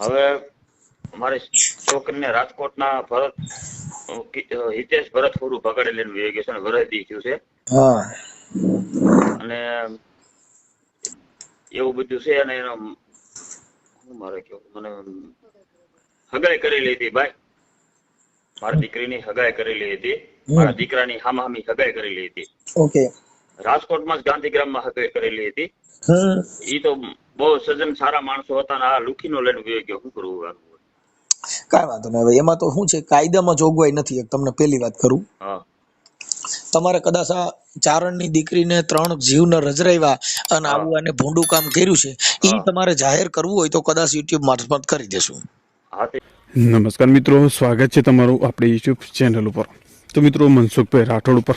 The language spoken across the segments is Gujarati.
હવે મારે છોકરીને રાજકોટના ભરત હિતેશ ભરત પૂરું ભગાડેલી વેગેશન વરદી થયું છે. અને એવું બધું છે અને એનો શું મારે કેવું મને હગાઈ કરેલી હતી ભાઈ. મારી દીકરીની હગાઈ કરેલી હતી. મારા દીકરાની હામાહામી હગાઈ કરેલી હતી. ઓકે. રાજકોટમાં જ ગાંધીગ્રામમાં હગાઈ કરેલી હતી. ઈ તો બહુ સજન સારા માણસો હતા ને આ લુખીનો લઈને વયો ગયો. શું કરવું આનું? કાંઈ વાંધો નહીં. હવે એમાં તો શું છે કાયદામાં જોગવાઈ નથી. એક તમને પહેલી વાત કરું. તમારે કદાચ આ ચારણની દીકરીને ત્રણ જીવને રજરાવ્યા અને આવું આને ભૂંડું કામ કર્યું છે એ તમારે જાહેર કરવું હોય તો કદાચ યુટ્યુબ મારફત કરી દેશું. નમસ્કાર મિત્રો. સ્વાગત છે તમારું આપણી યુટ્યુબ ચેનલ ઉપર. તો મિત્રો મનસુખભાઈ રાઠોડ ઉપર.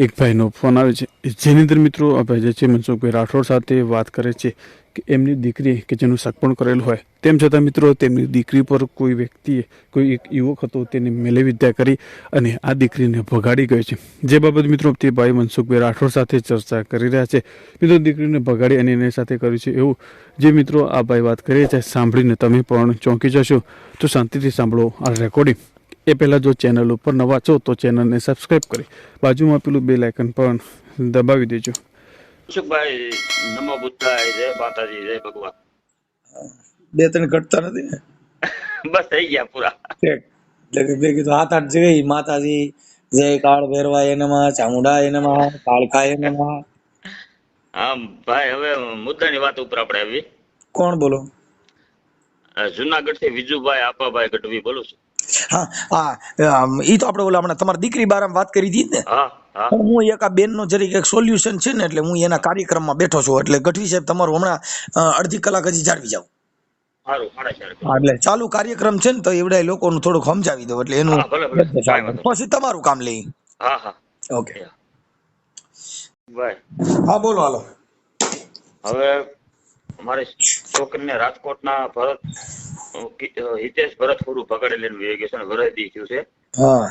એક ભાઈનો ફોન આવે છે. જેની અંદર મિત્રો આ ભાઈ જે છે, મનસુખભાઈ રાઠોડ સાથે વાત કરે છે કે એમની દીકરી કે જેનું સગપણ કરેલું હોય. તેમ છતાં મિત્રો, તેમની દીકરી પર કોઈ વ્યક્તિએ કોઈ એક યુવક હતો તેની મેલે વિદ્યા કરી અને આ દીકરીને ભગાડી ગયો છે. જે બાબત મિત્રો, તે ભાઈ મનસુખભાઈ રાઠોડ સાથે ચર્ચા કરી રહ્યા છે. મિત્રો, દીકરીને ભગાડી અને એની સાથે કર્યું છે એવું જે મિત્રો આ ભાઈ વાત કરી છે, સાંભળીને તમે પણ ચોંકી જશો. તો શાંતિથી સાંભળો આ રેકોર્ડિંગ એ પહેલાં જો ચેનલ ઉપર નવા છો તો ચેનલને સબસ્ક્રાઈબ કરી બાજુમાં પેલું બે લાઇકન પણ દબાવી દેજો. મનસુખભાઈ નમો બુદ્ધાય જય માતાજી જય ભગવાન. બે ત્રણ ઘટતા નથી ને? બસ થઈ ગયા પૂરા. બે કીધું હાથ આઠ જય માતાજી જય કાળ ભેરવાય એનામાં ચામુંડા એનામાં કાળખા એનામાં આમ ભાઈ હવે મુદ્દાની વાત ઉપર આપણે આવી કોણ બોલો? જુનાગઢથી વિજુભાઈ આપાભાઈ ગઢવી બોલું છું. હા હા એ તો આપણે ઓલા હમણાં તમારી દીકરી બારામાં વાત કરી હતી ને? પણ હું. એક આ બેનનો જરીક એક સોલ્યુશન છે ને એટલે હું એના કાર્યક્રમમાં બેઠો છું. એટલે ગઢવી સાહેબ તમારું હમણાં અડધી કલાક હજી જાળવી હા, એટલે ચાલુ કાર્યક્રમ છે ને તો એવડાય લોકોનું થોડુંક સમજાવી દો. એટલે એનું પછી તમારું કામ લઈ. ઓકે. હા બોલો હાલો. હવે અમારે છોકરીને રાજકોટના ભરત હિતેશ ભરત ખોરું ભગાડેલી વેગેશન વરદી થયું છે. હા.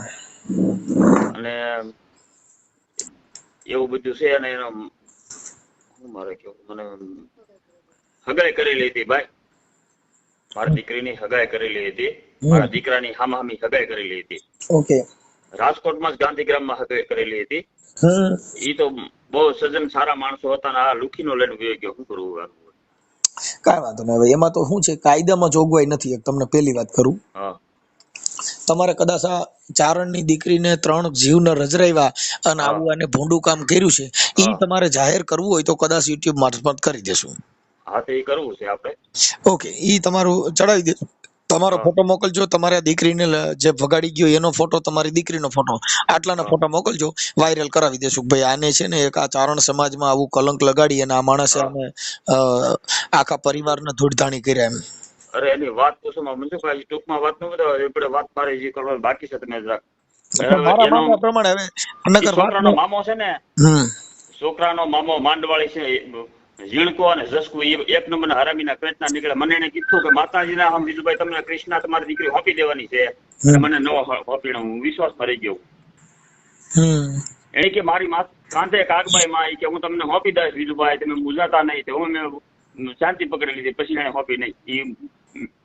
અને એવું બધું છે અને એનો શું મારે કેવું મને હગાઈ કરેલી હતી ભાઈ. મારી દીકરીની હગાઈ કરેલી હતી. મારા દીકરાની હામાહામી હગાઈ કરેલી હતી. ઓકે. રાજકોટમાં જ ગાંધીગ્રામમાં હગાઈ કરેલી હતી. એ ઈ તો બહુ સજ્જન સારા માણસો હતા ને આ લુખીનો લઈને વયો ગયો. શું કરવું? કાંઈ વાંધો નહીં. હવે એમાં તો શું છે કાયદામાં જોગવાઈ નથી. એક તમને પહેલી વાત કરું. તમારે કદાચ આ ચારણની દીકરીને ત્રણ જીવને રજરાવ્યા અને આવું આને ભૂંડું કામ કર્યું છે એ તમારે જાહેર કરવું હોય તો કદાચ યુટ્યુબ મારફત કરી દેશું. હા તો એ કરવું છે આપણે. ઓકે ઈ તમારું ચડાવી દે તમારો ફોટો મોકલજો તમારે દીકરીને જે ભગાડી ગયો એનો ફોટો તમારી દીકરીનો ફોટો આટલાના ફોટા મોકલજો વાયરલ કરાવી દેશું. ભાઈ આને છે ને એક આ ચારણ સમાજમાં આવું કલંક લગાડી અને આ માણસે. આને આખા પરિવારને ધૂળધાણી કર્યા એમ. અરે એની વાત તો શું મનસુખભાઈ ટૂંકમાં વાત ન બધા આપણે વાત મારે જે કરવાની બાકી છે તમે જરાક મારા મામા પ્રમાણે હવે નગર છોકરાનો મામો છે ને છોકરાનો મામો માંડવાળી છે ઝીણકો અને જસકુ એ એક નંબરના હરામીના પેટના નીકળે. મને એને કીધું કે માતાજીના હમ વિજુભાઈ તમને કૃષ્ણ તમારી દીકરી હોપી દેવાની છે. મને ન હોપીને હું વિશ્વાસ ભરી ગયો. એને કે મારી કાંધે કાગબાઈ માં કે હું તમને હોપી દઈશ વિજુભાઈ તમે બુજાતા નહીં તો હું મેં શાંતિ પકડી લીધી પછી એને હોપી નહીં. એ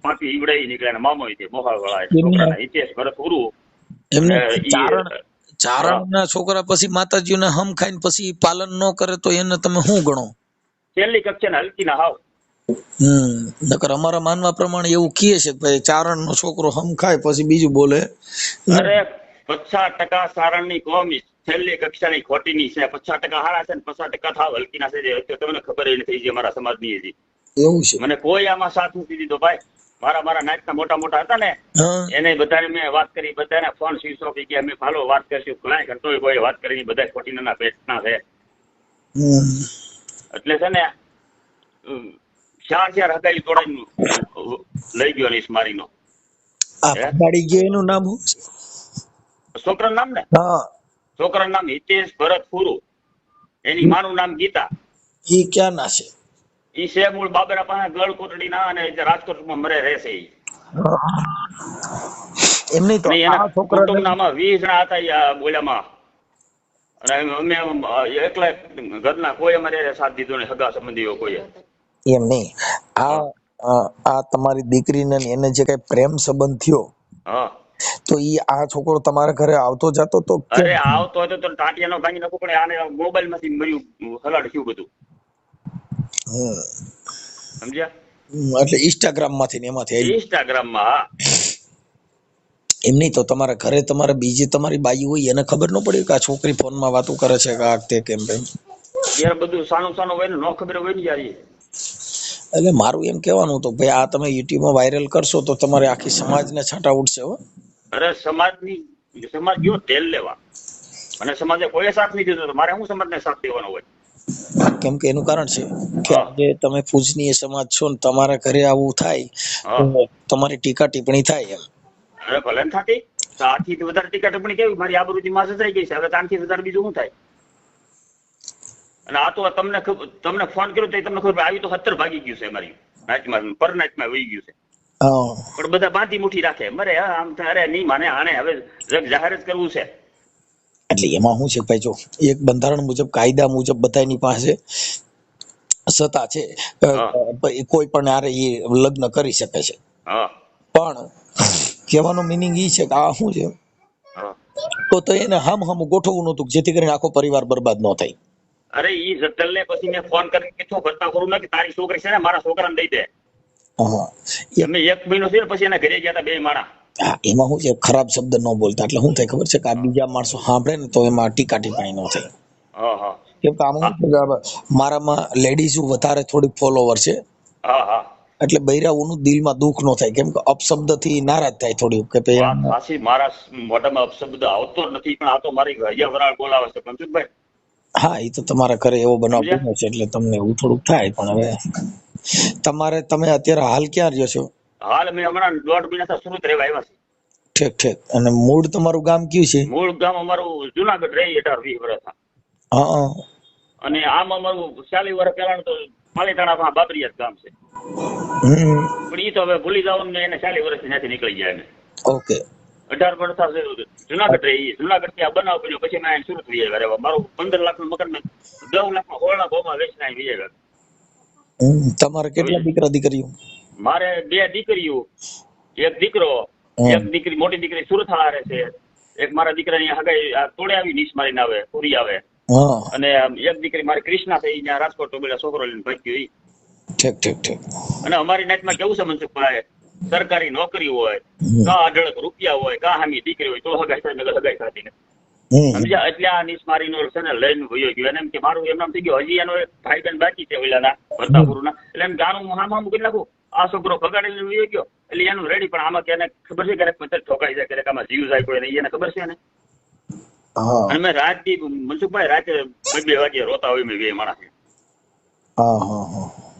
પાપી ઈવડે ઈ નીકળ્યા મામો તે મોહાળ વાળા ઇતિહાસ ભરત પૂરું. એમને ચારણના છોકરા પછી માતાજીને હમ ખાઈને પછી પાલન ન કરે તો એને તમે શું ગણો? છેલ્લી કક્ષાને હલકી ના હાવ. હમ નકર અમારા માનવા પ્રમાણે એવું કહે છે ભાઈ ચારણ નો છોકરો હમ ખાય પછી બીજું બોલે. અરે પચાસ ટકા સારણની કોમી છેલ્લી કક્ષાની ખોટીની છે. પચાસ ટકા હારા છે ને પચાસ ટકા થાવ હલકીના છે. તમને ખબર ય નથી જે મારા સમાજની હજી. એવું છે. મને કોઈ આમાં સાથ નથી દીધો ભાઈ. મારા મારા નાયકના મોટા મોટા હતા ને એને બધાને મેં વાત કરી બધાને ફોન સ્વિચ ઓફ કે અમે ફાલો વાત કરશું. ઘણા હોય કોઈ વાત કરી બધા ખોટી ના પેટ ના છે એટલે છે ને ચાર ચાર હગાઈ તોડાઈ લઈ ગયો નીશ મારી નો હે? ગયો એનું નામ છોકરાનું નામ ને? હા. છોકરાનું નામ હિતેશ ભરત ફુરુ. એની માનું નામ ગીતા. ઈ ક્યાં ના છે? ઈ છે મૂળ બાબરા પાસે ગળ કોટડી ના અને રાજકોટ રાજકોટમાં મરે રહેશે ઈ. એમની તો આ છોકરા નામ આમાં વીસ જણા હતા બોલ્યામાં. અને અમે એકલા ઘરના કોઈ અમારે સાથ દીધો નહીં સગા સંબંધીઓ કોઈ એમ નહીં. આ આ તમારી દીકરીને એને જે કઈ પ્રેમ સંબંધ થયો હા. તો ઈ આ છોકરો તમારા ઘરે આવતો જતો તો? અરે આવતો હતો તો ટાટિયાનો ભાંગી નાખો પણ આને મોબાઈલમાંથી મર્યું હલાડ થયું બધું. સમજ્યા? એટલે ઇન્સ્ટાગ્રામમાંથી ને એમાંથી ઇન્સ્ટાગ્રામમાં હા. એમ નહીં તો તમારા ઘરે તમારે બીજી તમારી બાઈ હોય એને ખબર ન પડે કે આ છોકરી ફોનમાં વાતો કરે છે કે આ તે કેમ તેમ યાર બધું સાનું સાનું હોય ને ન ખબર હોય ને યાર એટલે મારું એમ કહેવાનું હતું ભાઈ આ તમે યુટ્યુબમાં વાયરલ કરશો તો તમારે આખી સમાજને છાંટા ઉડશે હો. અરે સમાજની સમાજ ગયો તેલ લેવા. અને સમાજે કોઈ સાથ નહીં દીધો મારે હું સમાજને સાથ દેવાનો હોય? કેમ કે એનું કારણ છે કે. આજે તમે પૂજનીય સમાજ છો ને તમારા ઘરે આવું થાય તમારી ટીકા ટિપ્પણી થાય એમ. અરે ભલે થતી તો આથી વધારે ટિકિટ પણ કેવી? મારી આબરૂથી માં થઈ ગઈ છે. હવે તો આનાથી વધારે બીજું શું થાય? અને આ તો તમને તમને ફોન કર્યો તો તમને ખબર આવી તો સત્તર ભાગી ગયું છે મારી. નાચમાં પર નાચમાં વહી ગયું છે. પણ બધા બાંધી મુઠ્ઠી રાખે. મરે આમ અરે નહીં માને આને હવે જગ જાહેર જ કરવું છે. એટલે એમાં શું છે ભાઈ જો એક બંધારણ મુજબ કાયદા મુજબ બધાની પાસે સત્તા છે. કોઈ પણ આરે એ લગ્ન કરી શકે છે. હા. પણ કહેવાનો મિનિંગ એ છે કે આ શું છે? તો તો એને હમ હમ ગોઠવવું નતું જેથી કરીને આખો પરિવાર બરબાદ ન થાય. અરે ઈ જતલ ને પછી મેં ફોન કરીને કીધું ભરતા કરું કે તારી છોકરી છે ને મારા છોકરાને દઈ દે. અમે એક મહિનો થયો પછી એના ઘરે ગયા હતા બે માણા હા, એમાં શું છે? ખરાબ શબ્દ ન બોલતા. એટલે શું થાય ખબર છે કે આ બીજા માણસો સાંભળે ને તો એમાં ટીકા ટીપાણી ન થાય. કેમ કે આમાં મારામાં લેડીઝ વધારે થોડી ફોલોવર છે. હા હા. એટલે બૈરાઓનું દિલમાં દુઃખ ન થાય. કેમ કે અપશબ્દથી નારાજ થાય થોડી કે ભાઈ મારા મોઢામાં અપશબ્દ આવતો નથી પણ આ તો મારી હૈયાવરાળ બોલાવે છે પંચુભાઈ હા એ તો તમારા ઘરે એવો બનાવ? બન્યો છે એટલે તમને એવું થોડુંક થાય પણ હવે તમારે તમે અત્યારે હાલ ક્યાં રહ્યો છો? હાલ મેં હમણાં દોઢ મહિના સુરત રહેવા આવ્યા છે ઠીક ઠીક. અને મૂળ તમારું ગામ કયું છે? મૂળ ગામ અમારું જુનાગઢ રહી અઢાર વીસ વર્ષ. હા અને આમ અમારું ચાલીસ વર્ષ પહેલા તો પાલીતાણા બાબરિયાત ગામ છે. પણ ઈ તો હવે ભૂલી જવાનું ને એને ચાલી વર્ષથી ત્યાંથી નીકળી જાય ને ઓકે. અઢાર વર્ષ થશે જુનાગઢ રહી. જુનાગઢથી આ બનાવ બન્યો. પછી મેં સુરત વિજય આવ્યા મારું પંદર લાખનું મકાન મેં દસ લાખમાં હોળના ભાવમાં વેચના અહીં વી તમારે કેટલા દીકરા દીકરીઓ? મારે બે દીકરીઓ. એક દીકરો એક દીકરી મોટી દીકરી સુરત હારે છે. એક મારા દીકરાની હગાઈ આ તોડે આવી નીસ મારીને આવે પૂરી આવે. અને એક દીકરી મારી ક્રિષ્ના થઈ ત્યાં રાજકોટ ટોબેલા છોકરો લઈને ભાગ્યો ઈ ઠીક ઠીક ઠીક. અને અમારી નાઈટમાં કેવું છે મનસુખભાઈ સરકારી નોકરી હોય. કા અઢળક રૂપિયા હોય કા હામી દીકરી હોય તો હગાઈ થાય નગર હગાઈ થતી સમજ્યા? એટલે આ નીસ મારીનો છે ને લઈને વયો ગયો. એને એમ કે મારું એમ નામ થઈ ગયું હજી એનો ભાઈ બેન બાકી છે ઓલાના ભરતાપુરના. એટલે એમ ગાનું હું હામ હામ કરી નાખું? આ છોકરો ભગાડી લઈને વયો ગયો. એટલે એનું રેડી પણ આમાં કે એને ખબર છે ક્યારેક પથ્થર ઠોકાઈ જાય ક્યારેક આમાં જીવ જાય કોઈ એને ખબર છે ને? હા. અને રાત દી મનસુખભાઈ રાતે બે બે વાગે રોતા હોય મેં બે માણસ.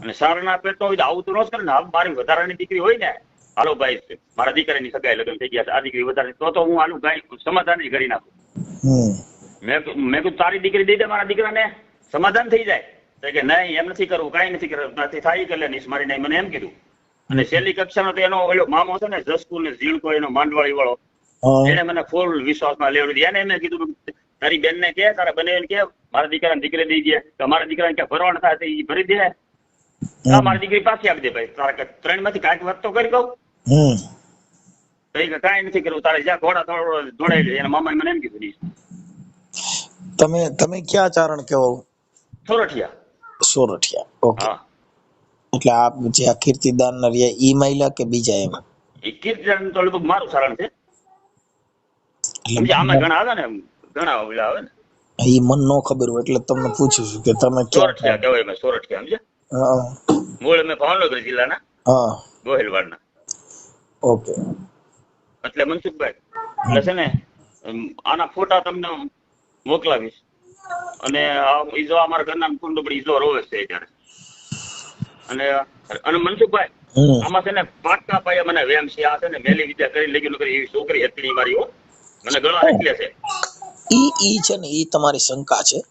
અને સારના પેટનો હોય તો આવું તો ન કરે ને મારી વધારાની દીકરી હોય ને હાલો ભાઈ મારા દીકરાની સગાઈ લગ્ન થઈ ગયા આ દીકરી વધારે તો તો હું આનું ગાય સમાધાન કરી નાખું. મેં મેં કીધું તારી દીકરી દઈ દે મારા દીકરાને સમાધાન થઈ જાય. કે નહીં એમ નથી કરવું કાંઈ નથી કરવું નથી થાય કે નીસ મારી નહીં મને એમ કીધું. અને છેલ્લી કક્ષાનો તો એનો ઓલો મામો છે ને જસકુલ ને ઝીણકો એનો માંડવાળી વાળો એને મને ફૂલ વિશ્વાસમાં લેવડી. એને મેં કીધું તારી બેનને કે તારા બને કે મારા દીકરાને દીકરી દઈ દે કે મારા દીકરાને ક્યાં ભરવાના થાય એ ભરી દે. મારી દીકરી પાછી આપી દે ભાઈ. તારા ત્રણમાંથી કાંઈક વાત તો કરી કે કાંઈ નથી કરવું તારે જ્યાં ઘોડા થોડો દોડાઈ લે. એના મામા મને એમ કીધું તમે તમે ક્યાં ચારણ કહો સોરઠિયા. સોરઠિયા. ઓકે. એટલે આપ જે આ કીર્તિદાન ના રહ્યા ઈ મહિલા કે બીજા એમ? એ કીર્તન તો લગભગ મારું ચારણ છે. સમજ્યા? આમાં ઘણા આવે ને ઘણા ઓલા આવે ને. ઈ મન નો ખબર હોય એટલે તમને પૂછું છું કે તમે ક્યાં સોરઠિયા કહેવાય મેં સોરઠિયા સમજ્યા? હા. મૂળ મેં ભાવનગર જિલ્લાના હા. ગોહિલવાડના. ઓકે. એટલે મનસુખભાઈ એટલે છે ને આના ફોટા તમને મોકલાવીશ. અને આ ઈજો અમારા ઘરના કુંડબડી ઈજો રોવે છે અત્યારે. અને અને મનસુખભાઈ આમાં છે ને પાટકા પાયા મને વેમ છે આ છે ને મેલી વિદ્યા કરી લઈ ગયું એવી છોકરી હતી મારી હો. એટલે છે. ઈ ઈ છે ને ઈ તમારી શંકા છે.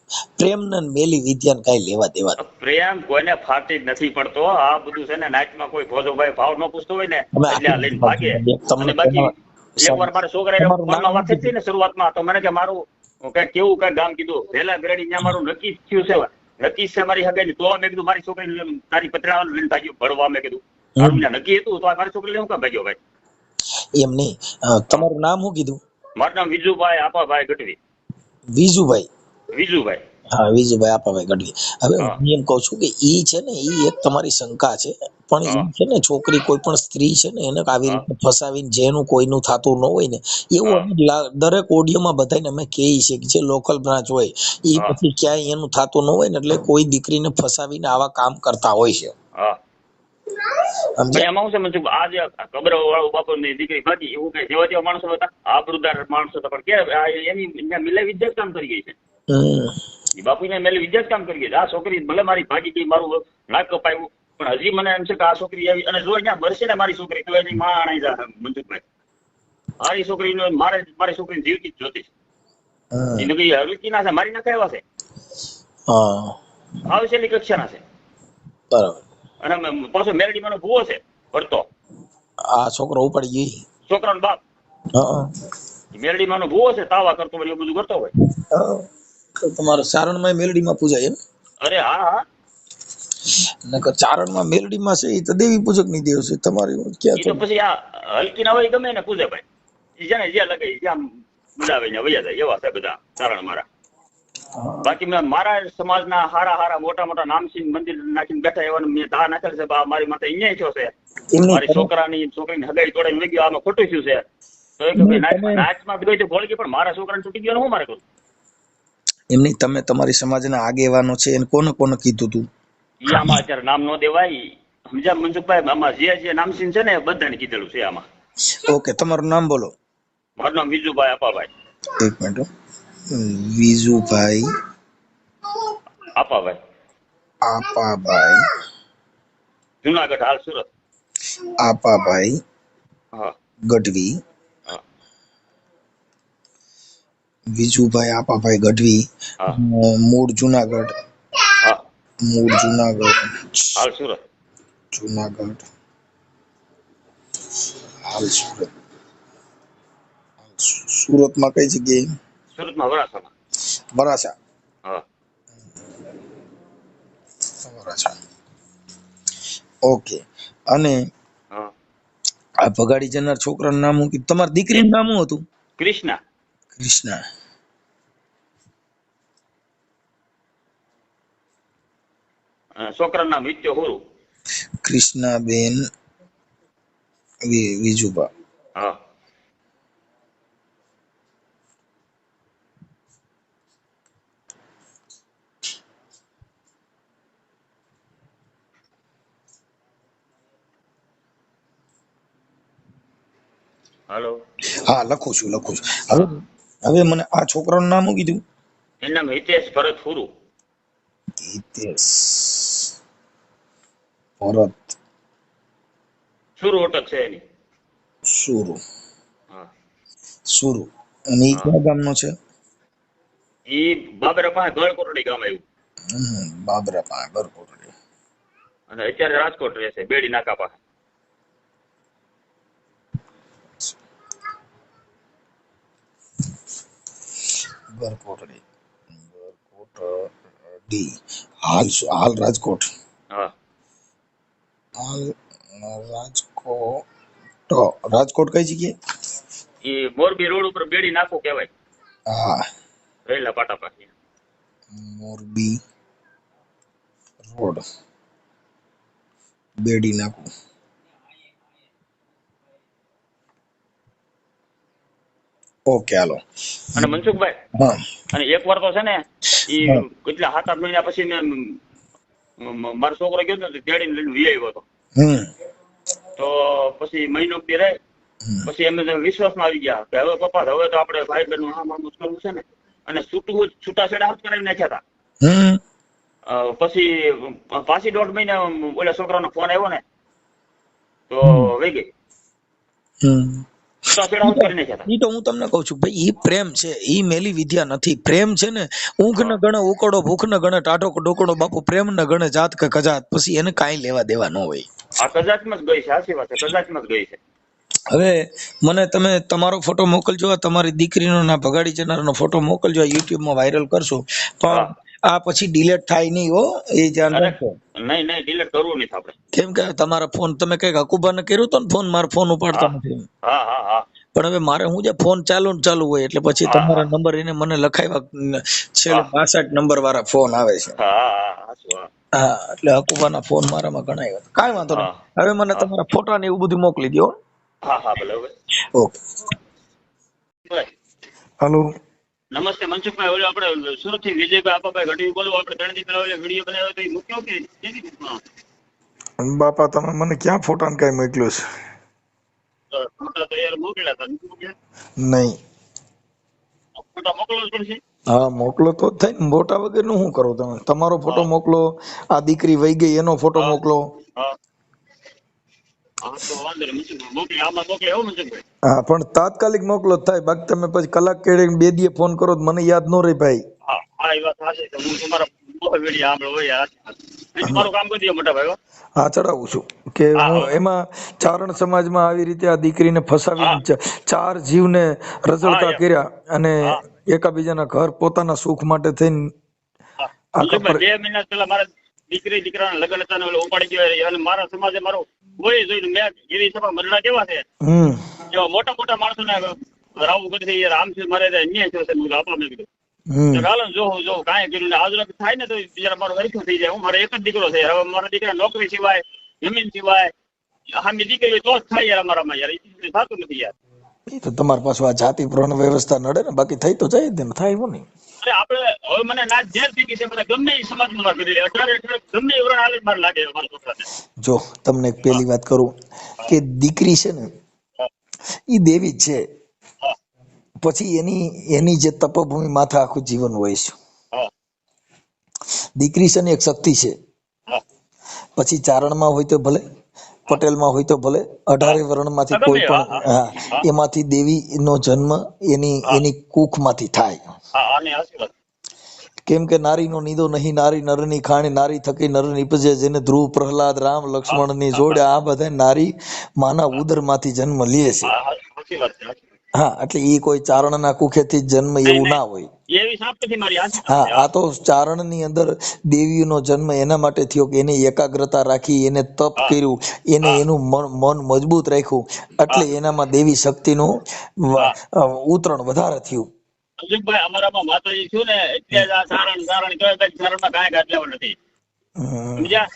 મેલી કઈ લેવા દેવા પ્રેમ કોઈને ફાટી જ નથી પડતો. આ બધું છે ને નાચમાં કોઈ ભોજોભાઈ ભાવ ન પૂછતો હોય ને એટલે આ લઈને ભાગે. તમને બાકી તમારા- મારા છોકરાએ ફોનમાં વાત થઈ ને શરૂઆતમાં તો મને કે મારું કઈ કેવું કઈ ગામ કીધું. વેલા ગ્રેડી ત્યાં મારું નક્કી થયું છે નક્કી છે મારી હગાઈ તો મેં કીધું મારી છોકરી તારી પતરાવાનું લઈને ભાગ્યું. મેં કીધું. મારું નક્કી હતું તો મારી છોકરી હું કામ ભાગ્યો ભાઈ? એમ નહીં. તમારું નામ શું કીધું? મારું નામ વિજુભાઈ આપાભાઈ ગઢવી. વિજુભાઈ? વિજુભાઈ. હા વિજુભાઈ આપાભાઈ ગઢવી. હવે હું. એમ કહું છું કે ઈ છે ને ઈ એક તમારી શંકા છે પણ. છે ને છોકરી કોઈ પણ સ્ત્રી છે ને એને આવી રીતે ફસાવીને જેનું કોઈનું થતું ન હોય ને એવું દરેક ઓડિયોમાં બધાને અમે કહીએ છીએ કે જે લોકલ બ્રાન્ચ હોય એ પછી ક્યાંય એનું થતું ન હોય ને એટલે કોઈ દીકરીને ફસાવીને આવા કામ કરતા હોય છે. એમાં શું છે? આ જે કબર વાળો બાપુ ની દીકરી ભાગી એવું કઈ જેવા તેવા માણસો હતા? આબરૂદાર માણસો હતા પણ કે એની મિલે વિદ્યા કામ કરી ગઈ છે. હમ. એ મેલે વિદ્યા કામ કરી ગઈ છે. આ છોકરી ભલે મારી ભાગી ગઈ મારું નાક કપાયું પણ હજી મને એમ છે કે આ છોકરી આવી અને જો અહીંયા મરશે ને મારી છોકરી તો એની માં આણાઈ મનસુખભાઈ મારી છોકરી મારે મારી છોકરી જીવતી જ જોતી. એને કઈ હલકી ના છે મારી નાખે એવા છે. હા. કક્ષા કક્ષાના છે. બરાબર. અને પાછો મેરડી મેરડીમાંનો ભૂવો છે ભરતો. આ છોકરો ઉપાડી ગઈ. છોકરાનો બાપ. મેરડી માનો ભૂવો છે તાવા કરતો હોય બધું કરતો હોય. તમારો ચારણમાં મેલડીમાં પૂજાય એમ? અરે હા હા. નકર ચારણમાં મેલડીમાં છે એ તો દેવી પૂજકની દેવ છે તમારી ક્યાં તો તો પછી આ હલકી ના હોય ગમે ને પૂજે ભાઈ. જેને લગે જ્યાં બધાવે ને વૈયા જાય એવા છે બધા ચારણ મારા. બાકી મારા સમાજના હારા હારા મોટા મોટા નામસિંહ મંદિર નાખીને બેઠા એવાનું મેં ધા નાખેલ છે મારી માથે અહીંયા થયો છે. મારી છોકરાની છોકરીની હગાઈ તોડાઈ લઈ ગયો આમાં ખોટું થયું છે. તો એ કે નાચમાં ગઈ તો ભોળકી પણ મારા છોકરાને છૂટી ગયો હું મારે કરું? એમની તમે તમારી સમાજના આગેવાનો છે એને કોને કોને કીધું તું? આમાં અત્યારે નામ નો દેવાય. સમજ્યા મનસુખભાઈ આમાં જે જે નામસિંહ છે ને બધાને કીધેલું છે આમાં. ઓકે તમારું નામ બોલો. મારું નામ વિજુભાઈ અપાભાઈ એક મિનિટ. વિજુભાઈ અપાભાઈ આપાભાઈ જુનાગઢ હાલ સુરત આપાભાઈ હા ગઢવી હા વિજુભાઈ આપાભાઈ ગઢવી હા અ, મૂળ જુનાગઢ હા મૂળ જુનાગઢ હાલ સુરત જુનાગઢ હાલ સુરત હાલ સુ- સુરતમાં કઈ જગ્યાએ સુરતમાં વરાછામાં વરાછા હા વરાછા ઓકે અને આ ભગાડી જનાર છોકરાનું નામ હું તમારી દીકરીનું નામ શું હતું કૃષ્ણા કૃષ્ણા છોકરાનું નામ વિત્યો હોરું કૃષ્ણાબેન વિજુબા હા હાલો. હા લખું છું લખું છું. હવે હવે મને આ છોકરાનું નામ શું કીધું? એનું નામ હિતેશ ભરત હુરુ. હિતેશ ભરત. સુરુ ઓટક છે એની. સુરુ. હા. સુરુ. અને એ કયા ગામનો છે? એ બાબરા પાસે ગળકોટડી ગામ આવ્યું. બાબરા પા ગરકોટડી અને અત્યારે રાજકોટ રહે છે બેડી નાકા પાસે. ગરકોટડી ગરકોટડી હાલ શું હાલ રાજકોટ હા હાલ રાજકોટ રાજકોટ કઈ જગ્યાએ ઈ મોરબી રોડ ઉપર બેડી નાખું કહેવાય હા રહેલા પાટા પાસે મોરબી રોડ બેડી નાકું ઓકે હાલો. અને મનસુખભાઈ હા. અને એક વાર તો છે ને ઈ. કેટલા સાત આઠ મહિના પછી મારો છોકરો ગયો ને તેડીને લઈને વી આવ્યો હતો. તો પછી મહિનો બે રહે પછી એમને વિશ્વાસમાં આવી ગયા કે હવે પપ્પા હવે તો આપણે ભાઈ બહેન હા મામું કરવું છે ને. અને છૂટું છૂટાછેડા હાથ કરાવી નાખ્યા હતા. પછી પાછી દોઢ મહિને ઓલા છોકરાનો ફોન આવ્યો ને તો વહી ગઈ. ઈ તો હું તમને કહું છું ભાઈ ઈ પ્રેમ છે ઈ મેલી વિદ્યા નથી. પ્રેમ છે ને ઊંઘ ને ગણે ઉકળો ભૂખ ને ગણે ટાટો ડોકડો બાપુ પ્રેમ ને ગણે જાત કે કજાત. પછી એને કાંઈ લેવા દેવા ન હોય. આ કજાતમાં જ ગઈ છે સાચી વાત છે કદાચમાં જ ગઈ છે. હવે મને તમે તમારો ફોટો મોકલજો તમારી દીકરીનો ના ભગાડી જનારનો ફોટો મોકલજો આ યુટ્યુબમાં વાયરલ કરશું. પણ આ પછી ડિલેટ થાય નહીં હો એ ધ્યાન રાખો નહીં નહીં ડિલેટ કરવું નહીં આપણે. કેમ કે તમારા ફોન તમે કંઈક હકુબાને કર્યું તો ને ફોન મારો ફોન ઉપાડતા નથી. હા હા હા. પણ હવે મારે હું જે ફોન ચાલુ ને ચાલુ હોય એટલે પછી તમારા નંબર એને મને લખાવ્યા છેલ્લે પાસઠ નંબર વાળા ફોન આવે છે. હા એટલે હકુબાના ફોન મારામાં આવ્યા કાંઈ વાંધો નહીં. હવે મને તમારા ફોટા ને એવું બધું મોકલી દો હા હા ભલે ઓકે. હલો. નમસ્તે મનસુખભાઈ ઓલો આપણે સુરતથી વિજયભાઈ આપાભાઈ ઘડી બોલો આપણે ત્રણ દી પહેલા વીડિયો બનાવ્યો તો એ મૂક્યો કે કેવી રીતના? બાપા તમે મને ક્યાં ફોટા ને કઈ મોકલ્યો છે? ફોટા તો યાર મોકલ્યા હતા? નહીં. ફોટા મોકલવા પડશે? હા મોકલો તો જ થાય ને. મોટા વગરનું શું કરો તમે? તમારો ફોટો મોકલો. આ દીકરી વહી ગઈ એનો ફોટો મોકલો. હા હા તો વાંધો નહીં મનસુખભાઈ મોકલે આમાં મોકલે એવું મનસુખભાઈ હા પણ તાત્કાલિક મોકલો થાય. બાકી તમે પછી કલાક કેડે બે દીએ ફોન કરો તો મને યાદ ન રહે ભાઈ. હા ચડાવું છું. કે હું એમાં ચારણ સમાજમાં આવી રીતે આ દીકરીને ફસાવી ચાર જીવને રઝળતા કર્યા અને. એકાબીજાના ઘર પોતાના સુખ માટે થઈને બે મહિના પહેલા મારા દીકરી દીકરાના લગ્ન હતા ને ઉપાડી ગયો અને મારા સમાજે મારો કોઈ જોઈને મેં એવી સભા મરણા કેવા છે? જો એવા મોટા મોટા માણસો ને રાવું કરી યાર આમ છે મારે અન્યાય થયો છે મેં કીધું આપા મેં કીધું. ચાલો જો જોવું કાંઈ કર્યું ને આજુ થાય ને તો બિચારા મારો હરખું થઈ જાય. હું મારો એક જ દીકરો છે હવે મારા દીકરા નોકરી સિવાય જમીન સિવાય હામી દીકરી તો જ થાય યાર અમારામાં યાર. થતું નથી યાર. એ તો તમારી પાસે આ જાતિ પ્રમાણે વ્યવસ્થા નડે ને બાકી થઈ તો જાય જ ને થાય એવું નહીં. એટલે આપણે હવે મને ના ઝેર થઈ ગઈ છે મને ગમે એ સમાજમાં માર કરી અઢારે અઢારે ગમે એ હાલે મારે લાગે મારા છોકરાને. જો તમને એક પહેલી વાત કરું કે દીકરી છે ને એ દેવી છે. પછી એની એની જે તપભૂમિ માથે આખું જીવન હોય છે. દીકરી છે ને એક શક્તિ છે. પછી ચારણમાં હોય તો ભલે પટેલમાં હોય તો ભલે અઢારે વર્ણમાંથી કોઈ પણ હા. એમાંથી દેવીનો જન્મ એની એની કુખમાંથી થાય. કેમ કે નારીનો નીદો નહીં નારી નરની ખાણી નારી થકી નર નીપજે જેને ધ્રુવ પ્રહલાદ રામ લક્ષ્મણની જોડે આ બધા નારી માના ઉદરમાંથી જન્મ લે છે. હા એટલે એ કોઈ ચારણના કુખેથી જ જન્મ એવું ના હોય. હા આ તો ચારણની અંદર દેવીનો જન્મ એના માટે થયો કે એને એકાગ્રતા રાખી એને તપ કર્યું એને એનું મન મજબૂત રાખ્યું. એટલે એનામાં દેવી શક્તિનું ઉતરણ વધારે થયું. અમારામાં માતાજી થયું ને એટલે જ આ સારણ સારણ કહેવાય બાકી સારણમાં કાંઈ ગાંઠ નથી. સમજ્યા?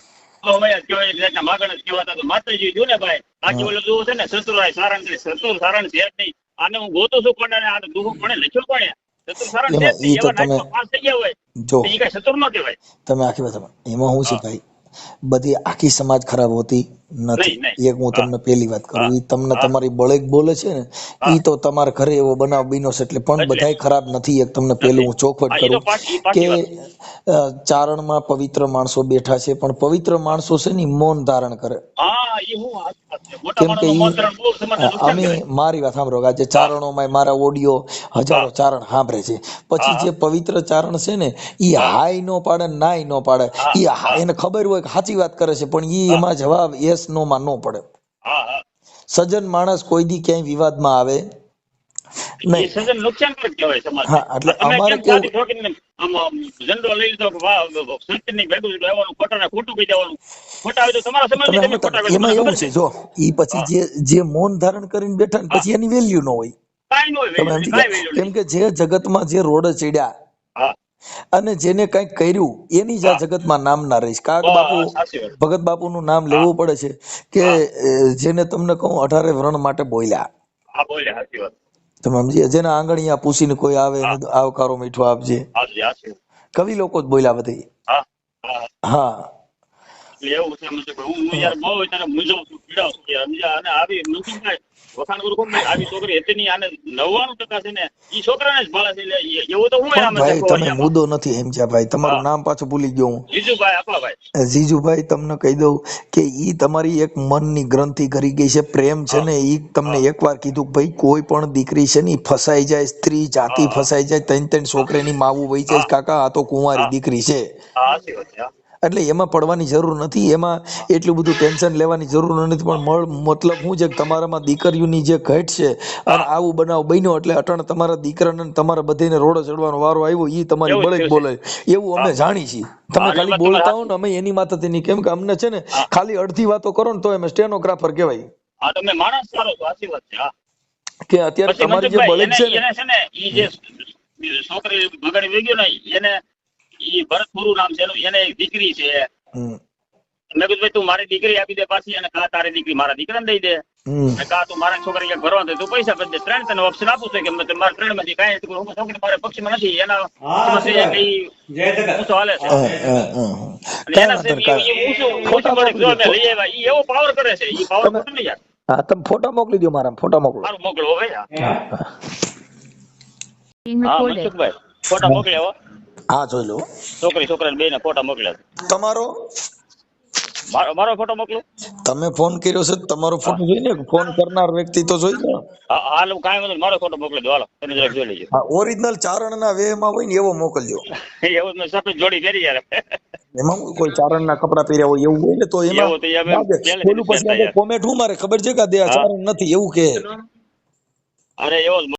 તો કહેવાય એટલે જાતના માગણ જ કહેવાતા તો માતાજી થયું ને ભાઈ બાકી ઓલું જોવું છે ને સતુરાય સારણ છે સારણ છે જ નહીં. આને હું ગોતું છું પણ આને પણ લખ્યો એમાં શું છે ભાઈ બધી આખી સમાજ ખરાબ હોતી નથી. એક હું તમને પેલી વાત કરું. ઈ તમને તમારી બળેક બોલે છે ને. ઈ તો તમારા ઘરે એવો બનાવ બન્યો છે એટલે પણ બધાય ખરાબ નથી. એક તમને પેલું હું ચોખવટ કરું કે ચારણમાં પવિત્ર માણસો બેઠા છે પણ પવિત્ર માણસો છે ને મૌન ધારણ કરે. કેમ કે અમે મારી વાત સાંભળો આજે ચારણોમાં મારા ઓડિયો હજારો ચારણ સાંભળે છે. પછી જે પવિત્ર ચારણ છે ને ઈ હાય નો પાડે નાય નો પાડે. એ ઈ એને ખબર હોય કે સાચી વાત કરે છે પણ ઈ એમાં જવાબ યસ નો માં નો પડે. સજ્જન માણસ કોઈ દી ક્યાંય વિવાદમાં આવે? ઈ નહીં. સજન નુકસાનકારક કહેવાય સમાજને. હા, એટલે અમારે કેવું- છાતી ઠોકીને આમ આમ ઝંડો લઈ લીધો કે વાહ, સંતની ભેગું લેવાનું, ખોટાને ખોટું કહી દેવાનું. ખોટા હોય તો તમારા સમાજની તમે તમે ખોટા કહો, એમાં એવું છે જો ઈ પછી જે જે મૌન ધારણ કરીને બેઠા ને પછી એની વેલ્યુ ન હોય. કાંઈ ન હોય કેમ કે જે જગતમાં જે રોડ ચડ્યા અને જેને કંઈક કર્યું એની જ આ જગતમાં નામ ના રહીશ કાક બાપુ. ભગત બાપુનું નામ લેવું પડે છે કે જેને તમને કહું અઢારે વ્રણ માટે બોલ્યા. તમે સમજી જેના આંગણિયા પૂછીને કોઈ આવે આવકારો મીઠો આપજે. કવિ લોકો જ બોલ્યા બધી. હા. એવું છે મનસુખભાઈ. હું હું યાર બહુ તને મૂંઝાવું છું, પીડાવું છું યાર, સમજ્યા? અને આવી મનસુખભાઈ, વખાણ કરું કોણ આવી છોકરી હતી નહીં, આને 99% છે ને, ઈ છોકરાને જ ભાળે છે. એવું તો હું ભાઈ તમે મુદ્દો નથી સમજ્યા ભાઈ તમારું નામ પાછું ભૂલી ગયો હું. જીજુભાઈ જીજુભાઈ તમને કહી દઉં કે ઈ તમારી એક મનની ગ્રંથિ કરી ગઈ છે પ્રેમ છે ને ઈ તમને એકવાર કીધું ભાઈ કોઈ પણ દીકરી છે ને ફસાઈ જાય સ્ત્રી જાતિ ફસાઈ જાય ત્રણ ત્રણ છોકરીની માવું વહી જાય કાકા આ તો કુંવારી દીકરી છે. હા વાત છે હા. એટલે એમાં પડવાની જરૂર નથી એમાં એટલું બધું ટેન્શન લેવાની જરૂર નથી પણ મતલબ હું છે કે તમારામાં દીકરીઓની જે ઘટ છે અને આવું બનાવ બન્યો એટલે અટણ તમારા દીકરાને તમારા બધાને રોડે ચડવાનો વારો આવ્યો એ તમારી બળે. બોલે. એવું અમે જાણી છીએ તમે ખાલી બોલતા હો ને અમે એની નહીં કેમ કે અમને છે ને ખાલી અડધી વાતો કરો ને તો અમે સ્ટેનોગ્રાફર કહેવાય. હા તમે માણસ સારો સાચી વાત છે કે અત્યારે તમારી જે બળે છે ને ઈ જે છોકરી બગડી વહી ગયો ને એને ઈ ભરતપુરું નામ છે એનું એક દીકરી છે. મેં કીધું ભાઈ તું મારી દીકરી આપી દે પાછી અને કા તારી દીકરી મારા દીકરાને દઈ દે. અને કા તું મારા છોકરી ક્યાંક ભરવા દે તું પૈસા કરી દે. ત્રણ તને ઓપ્શન આપું છું કે મારા ત્રણમાંથી કાંઈ નથી હું છોકરી મારે પક્ષીમાં નથી. એના હાલે છે. એના લઈ આવ્યા. ઈ એવો પાવર કરે છે ઈ પાવર કરે યાર હા તમે ફોટા મોકલી દો મારા ફોટા મોકલો. મારું મોકલો ભાઈ હા. મનસુખભાઈ ફોટા મોકલ્યા હો જોઈ લો છોકરી છોકરાને બેને ફોટા મોકલ્યા તમારો? મારો ફોટો મોકલો? તમે ફોન કર્યો છે તમારો ફોટો જોઈને ફોન કરનાર વ્યક્તિ તો જોઈ લો. હાલ કાંઈ વાંધો મારો ફોટો મોકલી દો. હાલો તમે જરાક જોઈ લેજો. હા ઓરિજિનલ ચારણના વેહમાં હોય ને એવો મોકલજો. એવો મેં સફેદ જોડી પહેરી યાર. એમાં કોઈ ચારણના કપડા પહેર્યા હોય એવું હોય ને તો એમાં ઓલું પછી કોમેન્ટ હું મારે ખબર છે કે આ દે ચારણ નથી એવું કે? અરે એવો